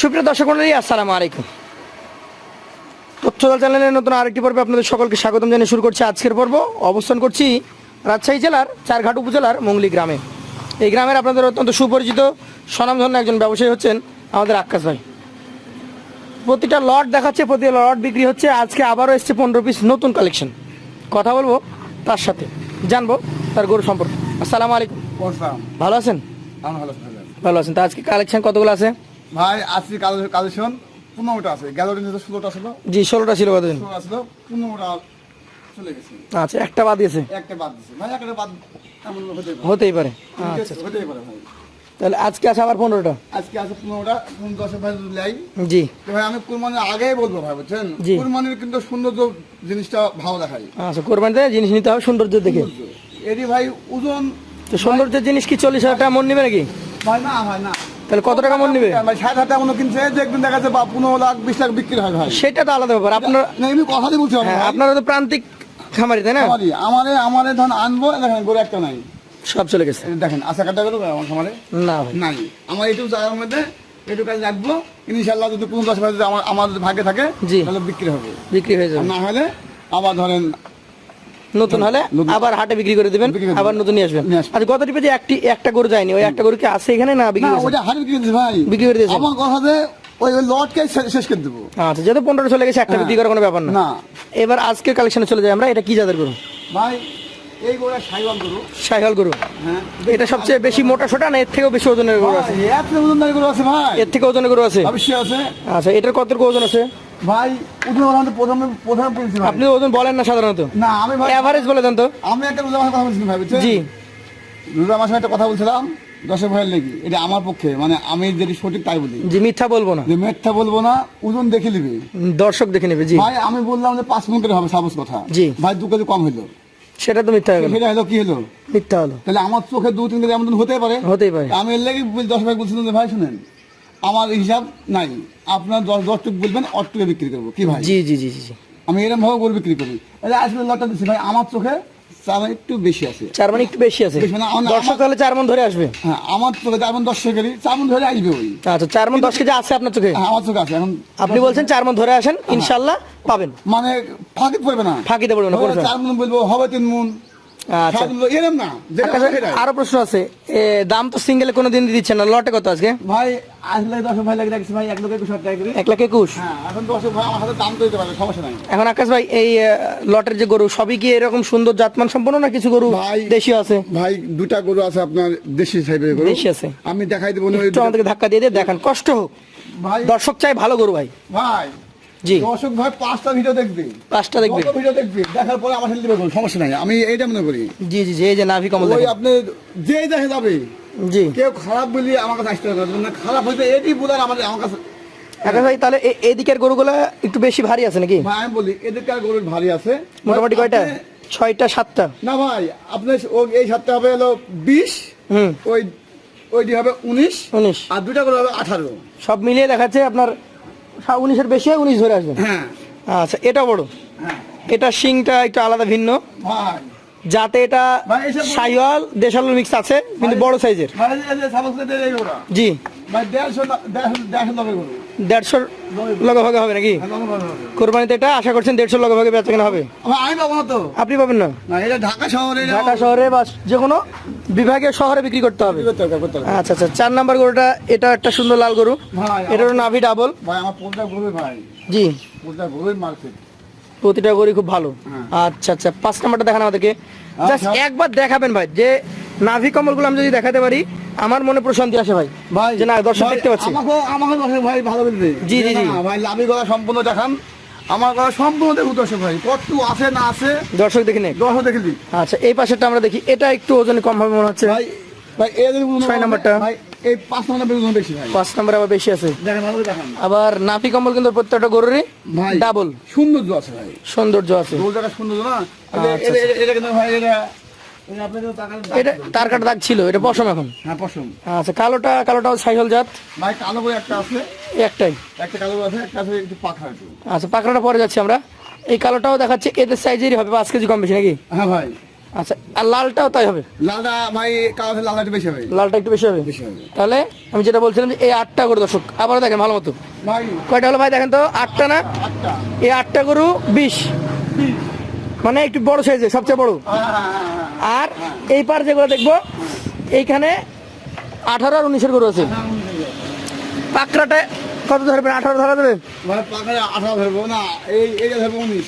সুপ্রিয় দর্শক মন্ডলী আসসালামু আলাইকুম। তথ্যদল চ্যানেলের নতুন আরেকটি পর্বে আপনাদের সকলকে স্বাগতম জানিয়ে শুরু করছি আজকের পর্ব। অবস্থান করছি রাজশাহী জেলার চারঘাট উপজেলার মঙ্গলি গ্রামে। এই গ্রামের আপনাদের অত্যন্ত সুপরিচিত স্বনামধন্য একজন ব্যবসায়ী হচ্ছেন আমাদের আক্কাস ভাই। প্রতিটা লট দেখাচ্ছে প্রতিটা লট বিক্রি হচ্ছে আজকে আবারও এসছে পনেরো পিস নতুন কালেকশন। কথা বলব তার সাথে জানব তার গরু সম্পর্কে। আসসালামু আলাইকুম। ভালো আছেন? ভালো আছি, ভালো আছি। ভালো আছেন। তা আজকে কালেকশন কতগুলো আছে? ভাই আজকে কাল- কালেকশন পনেরোটা আছে। দিন ষোলোটা ছিল। জি ষোলোটা ছিল কতদিন? ষোলোটা ছিল পনেরোটা চলে গেছে। আচ্ছা একটা বাদ দিয়েছে? একটা বাদ ভাই একটা বাদ এমন হতেই পারে। আচ্ছা হতেই পারে ভাই। তাহলে আজকে আছে আবার পনেরোটা? আজকে আছে পনেরোটা কোন দশে ভাই লাই? জি। ভাই আমি কুরবানির আগেই বলব ভাই বুঝছেন? জি। কুরবানির কিন্তু সৌন্দর্য জিনিসটা ভালো দেখায়। আচ্ছা কোরবানিতে জিনিস নিতে হবে সৌন্দর্য দেখে। এটি ভাই ওজন তো সৌন্দর্যের জিনিস কি চল্লিশ হাজার টাকা মন নেবে নাকি? ভাই না ভাই না। তাহলে কত টাকা মন নেবে? ভাই ষাট হাজার টাকা কিনছে একদিন দেখা যাচ্ছে বা পনেরো লাখ বিশ লাখ বিক্রি হয় ভাই সেটা তো আলাদা ব্যাপার। আপনার এমনি বলছি হ্যাঁ আপনারা তো প্রান্তিক খামারি তাই না? আমারে আমারে ধন আনব দেখেন গরু একটা নাই। সব চলে গেছে। দেখেন আশা কাটা গেল আমার খামারে? না ভাই। নাই। আমার এইটুকু জায়গার মধ্যে এইটুকু কাজ রাখব। ইনশাল্লাহ যদি কোনো দশ যদি আমার আমার যদি ভাগ্যে থাকে জি। তাহলে বিক্রি হবে। বিক্রি হয়ে যাবে। না হলে আবার ধরেন নতুন হলে আবার হাটে বিক্রি করে দিবেন করে। আবার নতুন নিয়ে আসবেন। আসবেন। আচ্ছা গত টিপে যে একটি একটা গরু যায়নি ওই একটা গরু কি আছে এখানে না বিক্রি না ওটা হারে বিক্রি দিয়েছে ভাই। বিক্রি করে দিয়েছে? আমার কথা যে ওই লটকে শেষ করে দেবো। আচ্ছা যেহেতু পনেরো চলে গেছে একটা হ্যাঁ। বিক্রি করার কোনো ব্যাপার না। এবার আজকের কালেকশনে চলে যাই আমরা এটা কি জাতের গরু? ভাই এই গোড়া সাইওয়াল গরু। সাইহল গরু। হ্যাঁ। এটা সবচেয়ে বেশি মোটা সোটা না এর থেকেও বেশি ওজনের গরু আছে? ওজনদারি গরু আছে ভাই। এর থেকে ওজনের গরু আছে? অবশ্যই আছে। আচ্ছা এটার কত ওজন আছে? ভাই আমাদের প্রথমে ভাই। আপনি ওজন বলেন না সাধারণত। না আমি ভাই এভারেজ বলে দেন তো। আমি একটা রোজা মাসের কথা বলছিলাম ভাই জি। রোজা মাসে একটা কথা বলছিলাম দশের ভয়ের লেগে। এটা আমার পক্ষে মানে আমি যেটি সঠিক তাই বলি। জি মিথ্যা বলব না। যে মিথ্যা বলব না ওজন দেখে নিবে। দর্শক দেখে নেবে জি। ভাই আমি বললাম যে পাঁচ মন করে হবে সাপোজ কথা। জি। ভাই দু কেজি কম হইল। সেটা তো মিথ্যা গেল সেটা হলো কি হলো? মিথ্যা হলো। তাহলে আমার চোখে দু তিন কেজি এমন হতে পারে? হতেই পারে। আমি এর লেগে দশ ভাই বলছিলাম ভাই শুনেন। আমার হিসাব নাই। আপনার দশ দশ টুক বলবেন অট টুকে বিক্রি করব। কি ভাই? জি জি জি জি আমি এরকম ভাবে গরু বিক্রি করি। আজকে লটটা দিচ্ছি ভাই আমার চোখে চার একটু বেশি আছে। চার মানে একটু বেশি আছে। মানে আমার- দর্শক তাহলে চার মন ধরে আসবে? হ্যাঁ আমার চোখে চার মন দশ কেজি চার মন ধরে আসবে ওই। আচ্ছা চার মন দশ কেজি আছে আপনার চোখে? হ্যাঁ, আমার চোখে আছে এখন আপনি বলছেন চার মন ধরে আসেন ইনশাল্লাহ পাবেন। মানে ফাঁকি পড়বে না। ফাঁকিতে পড়বে না, চার মন বলব হবে তিন মন আচ্ছা। আচ্ছা। আরও প্রশ্ন আছে। দাম তো সিঙ্গেলে কোনো দিন দিচ্ছেন না লটে কত আজকে? ভাই আসলে দশ ভাই লাগে রাখছি ভাই এক লোকের একুশ টাকা এক লাখ একুশ? হ্যাঁ এখন দশ ভাই আমার হাতে দাম তো দিতে পারবে সমস্যা নাই। এখন আকাশ ভাই এই লটের যে গরু সবই কি এরকম সুন্দর জাতমান সম্পন্ন না কিছু গরু ভাই দেশীয় আছে? ভাই দুটা গরু আছে আপনার দেশি সাইডের গরু। দেশি আছে। আমি দেখাই দেবো আমাদেরকে ধাক্কা দিয়ে দিয়ে দেখান কষ্ট হোক। ভাই। দর্শক চাই ভালো গরু ভাই। ভাই জি। দর্শক ভাই পাঁচটা ভিডিও দেখবে। পাঁচটা দেখবে। ভিডিও দেখবে। দেখার পরে আমার সাথে গরু, সমস্যা নাই। আমি এইটা মনে করি। জি জি জি এই যে নাভি কমল ওই আপনি যেই দেখে যাবে জি। কেউ খারাপ বলি আমার কাছে আসতে হবে না। খারাপ হইতে এটি বলার আমার আমার কাছে ভাই তাহলে এদিকের গরুগুলো একটু বেশি ভারী আছে নাকি? ভাই আমি বলি এদিককার গরুর ভারী আছে। মোটামুটি কয়টা? ছয়টা সাতটা? না ভাই আপনি ও এই সাতটা হবে হলো বিশ হুম। ওই ওইটি হবে উনিশ উনিশ। আর দুটা করে হবে আঠারো। সব মিলিয়ে দেখাচ্ছে আপনার উনিশের বেশি হয় উনিশ ধরে আসবেন হ্যাঁ। আচ্ছা এটা বড়। হ্যাঁ। এটা শিংটা একটু আলাদা ভিন্ন। যাতে এটা সাইওয়াল দেশালু মিক্স আছে কিন্তু বড় সাইজের জি। দেড়শো দেড়শো দেড়শোর লগে ভাগে হবে নাকি? হ্যাঁ। কোরবানিতে এটা আশা করছেন দেড়শোর লগে ভাগে বেচা কেনা হবে? আপনি পাবেন না? ঢাকা শহরে ঢাকা শহরে বা যে কোনো বিভাগীয় শহরে বিক্রি করতে হবে। আচ্ছা আচ্ছা চার নাম্বার গরুটা এটা একটা সুন্দর লাল গরু। এটারও নাভি ডাবল জি। প্রতিটা গরু খুব ভালো। হ্যাঁ। আচ্ছা আচ্ছা পাঁচ নাম্বারটা দেখান আমাদেরকে। জাস্ট আচ্ছা। একবার দেখাবেন ভাই যে নাভি কমলগুলো আমি যদি দেখাতে পারি আমার মনে প্রশান্তি আসে ভাই। ভাই যে না দর্শক দেখতে পাচ্ছি। আমাকে আমাকে ভাই ভালো বলবে। জি, জি, জি। ভাই লাভি গলা সম্পূর্ণ দেখান। আমার গলা সম্পূর্ণ দেখুন দর্শক ভাই কত আছে না আছে। দর্শক দেখে নে। দর্শক দেখে দিই। আচ্ছা এই পাশেরটা আমরা দেখি। এটা একটু ওজনে কম হবে মনে হচ্ছে। ভাই ভাই এই যে ছয় নাম্বারটা। ভাই এই পাঁচ নম্বরটা ওজন বেশি ভাই। পাঁচ নাম্বার আবার বেশি আছে। দেখেন ভালো করে দেখান। আবার নাভি কম্বল কিন্তু প্রত্যেকটা গরুরই ভাই ডাবল সৌন্দর্য আছে ভাই। সৌন্দর্য আছে। জায়গা সৌন্দর্য না? আচ্ছা, এটা- এটা- এটা- এটা কিন্তু ভাই এটা এটা তার কাটা দাগ ছিল এটা পশম এখন। হ্যাঁ পশম। আচ্ছা কালোটা কালোটাও সাইহল জাত? ভাই কালো একটা আছে। একটাই। একটা কালো আছে একটা আছে একটু পাখা আচ্ছা পরে যাচ্ছি আমরা। এই কালোটাও দেখাচ্ছে এদের সাইজেরই হবে পাঁচ কেজি কম বেশি নাকি? হ্যাঁ ভাই। আচ্ছা আর লালটাও তাই হবে? লালটা ভাই লালটা একটু বেশি হবে। লালটা একটু বেশি হবে? বেশি হবে। তাহলে আমি যেটা বলছিলাম যে এই আটটা গরু দর্শক আবারও দেখেন ভালো মতো। ভাই। কয়টা হলো ভাই দেখেন তো আটটা না? আটটা। এই আটটা গরু বিশ। মানে একটু বড় সাইজের সবচেয়ে বড়। আর এই পার যেগুলো দেখব এইখানে আঠারো আর উনিশের গরু আছে। পাকড়াটা কত ধরবেন আঠারো ধরা দেবে আঠারো ধরবো না এই এইটা ধরবো উনিশ।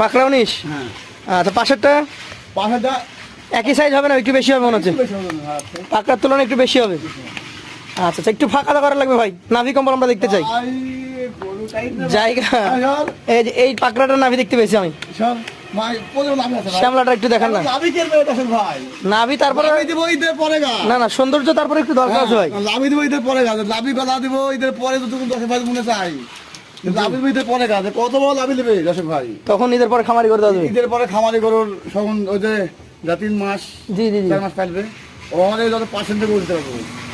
পাকড়া উনিশ? হ্যাঁ। আচ্ছা পাশেরটা? একই সাইজ হবে না একটু বেশি হবে মনে হচ্ছে? আচ্ছা। পাকড়ার তুলনায় একটু বেশি হবে। আচ্ছা আচ্ছা একটু ফাঁকা করা লাগবে ভাই। নাভি কম্বল আমরা দেখতে চাই। জায়গা। এই পাকড়াটার নাভি দেখতে পেয়েছি আমি। শ্যামলাটা একটু দেখান না? নাভি তারপরে দিব ঈদের পরে। না না সৌন্দর্য তারপরে একটু দরকার আছে ভাই। হ্যাঁ, দিব ঈদের পরে দিব ঈদের পরে তো তুমি দশের ভাই মনে চাই। দিব ঈদের পরে। কত বড় দশের ভাই। তখন ঈদের পরে খামারি করে ঈদের পরে খামারি সখন ওই যে যা তিন মাস জি জি জি। চার মাস ফেলবে ওখানে যত পার্সেন্টে করে দিতে পারব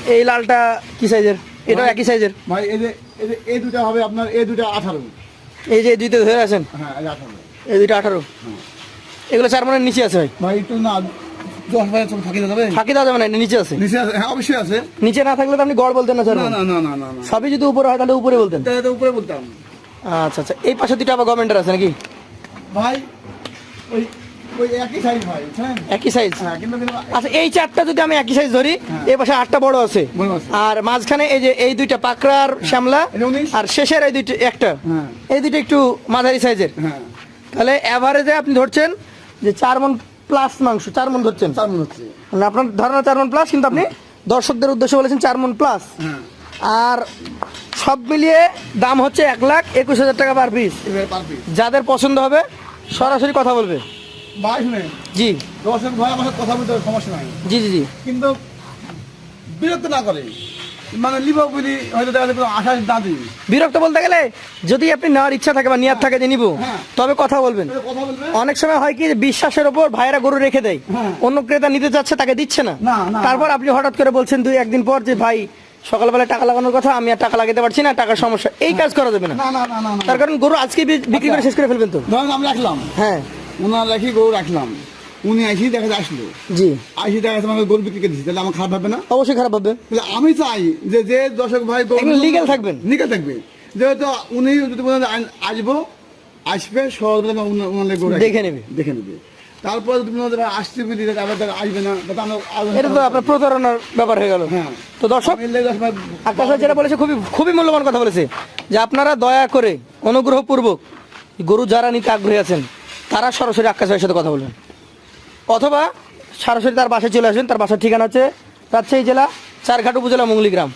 এই লালটা কি সাইজের ভাই- একই সাইজের ভাই এই যে এই দুটা হবে আপনার এই দুটা আঠারো। এই যে দুইটা ধরে আছেন? হ্যাঁ আঠারো। এই দুইটা আঠারো। এগুলো চার মনের নিচে আছে ভাই। ভাই একটু না দশ হাজার চল ফাঁকি যাবে? ফাঁকি দেওয়া যাবে না নিচে আছে। নিচে আছে হ্যাঁ অবশ্যই আছে। নিচে না থাকলে তো আপনি গড় বলতেন না স্যার। না না না না না না। সবই যদি উপরে হয় তাহলে উপরে বলতেন। তাহলে উপরে বলতাম। আচ্ছা আচ্ছা। এই পাশে দুটো আবার গভর্নমেন্টের আছে নাকি? ভাই ওই একই সাইজ হ্যাঁ আচ্ছা এই চারটা যদি আমি একই সাইজ ধরি হ্যাঁ। এই পাশে আটটা বড় আছে। আর মাঝখানে এই যে এই দুইটা পাকড়ার শ্যামলা আর শেষের এই দুইটা একটা। এই দুইটা একটু মাঝারি সাইজের তাহলে অ্যাভারেজে আপনি ধরছেন যে চার মন প্লাস মাংস চার মন ধরছেন। চার মনে হচ্ছে মানে আপনার ধারণা চার মন প্লাস কিন্তু আপনি দর্শকদের উদ্দেশ্যে বলেছেন চার মন প্লাস হ্যাঁ। আর সব মিলিয়ে দাম হচ্ছে এক লাখ একুশ হাজার টাকা পার পিস পার পিস যাদের পছন্দ হবে সরাসরি কথা বলবে। জি। দর্শক ভাই আমার কথা বলতে সমস্যা নাই। জি জি জি। কিন্তু বিরক্ত না করে। মানে লিবাও বলি হয়তো দেখা যাচ্ছে কোনো আশা না দিই বিরক্ত বলতে গেলে যদি আপনি নেওয়ার ইচ্ছা থাকে বা নিয়াত থাকে যে নিব হ্যাঁ। তবে কথা বলবেন। অনেক সময় হয় কি যে বিশ্বাসের ওপর ভাইয়েরা গরু রেখে দেয়। হ্যাঁ। অন্য ক্রেতা নিতে যাচ্ছে তাকে দিচ্ছে না। তারপর আপনি হঠাৎ করে বলছেন দুই একদিন পর যে ভাই সকালবেলা টাকা লাগানোর কথা আমি আর টাকা লাগাতে পারছি না টাকার সমস্যা। এই কাজ করা যাবে না। তার কারণ গরু আজকে বিক্রি করে শেষ করে ফেলবেন তো। আমি রাখলাম। হ্যাঁ। ওনার রাখি গরু রাখলাম। উনি আইসি দেখা যায় আসলো। জি। আইসি দেখা যাচ্ছে আমাকে গরু বিক্রি করে দিচ্ছি তাহলে আমার খারাপ হবে না? অবশ্যই খারাপ হবে তাহলে আমি চাই যে যে দর্শক ভাই legal থাকবেন। লিগেল থাকবে। যেহেতু উনি যদি আসব আসবে সহজে দেখে নেবে। দেখে নেবে। তারপর যদি আসতে তাহলে আবার তারা আসবে না। এটা তো আপনার প্রতারণার ব্যাপার হয়ে গেল। হ্যাঁ। তো দর্শক আকাশ যেটা বলেছে খুবই খুবই মূল্যবান কথা বলেছে যে আপনারা দয়া করে অনুগ্রহপূর্বক গরু যারা নিতে আগ্রহী আছেন তারা সরাসরি আকাশ ভাইয়ের সাথে কথা বলবেন অথবা সরাসরি তার বাসায় চলে আসবেন তার বাসার ঠিকানা হচ্ছে রাজশাহী জেলা চারঘাট উপজেলা মুঙ্গলি গ্রাম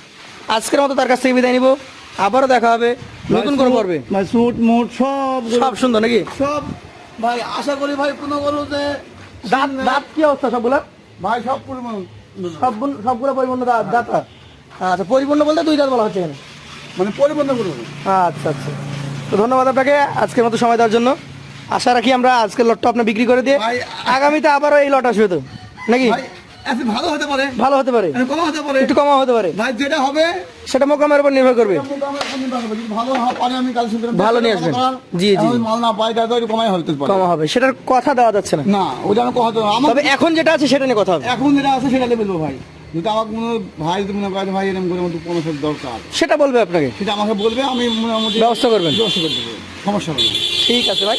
আজকের মতো তার কাছ থেকে বিদায় নিব। আবারও দেখা হবে নতুন সুট মুট সব সব সুন্দর নাকি? সব ভাই আশা করি ভাই কোনো গরু যে দাঁত দাঁত কি অবস্থা সবগুলা ভাই সব পরিমাণ। সব সবগুলো পরিপূর্ণ দাঁত দাঁত আচ্ছা পরিপূর্ণ বলতে দুই দাঁত বলা হচ্ছে এখানে। মানে পরিবর্তন করব আচ্ছা আচ্ছা। তো ধন্যবাদ আপনাকে আজকের মতো সময় দেওয়ার জন্য। আশা রাখি আমরা আজকের লটটা আপনার বিক্রি করে দিয়ে আগামীতে আবারও এই লট আসবে তো? নাকি? ভাই ভালো হতে পারে। ভালো হতে পারে। এত হতে পারে। একটু কমা হতে পারে। ভাই যেটা হবে সেটা মোকামের উপর নির্ভর করবে। ভালো নিয়ে আসবেন। জি, জি। মাল না পাই তাহলে একটু কমাই হতে পারে। কমা হবে। সেটার কথা দেওয়া যাচ্ছে না। না ওটা আমি কথা আমার তবে এখন যেটা আছে সেটা নিয়ে কথা হবে। এখন যেটা আছে সেটা নিয়ে বলব ভাই। যদি আমার কোনো ভাই যদি মনে করে ভাই এরকম করে পনেরো দরকার। সেটা বলবে আপনাকে। সেটা আমাকে বলবে আমি মোটামুটি ব্যবস্থা করবেন। ব্যবস্থা করে দেবো। সমস্যা হবে ঠিক আছে ভাই।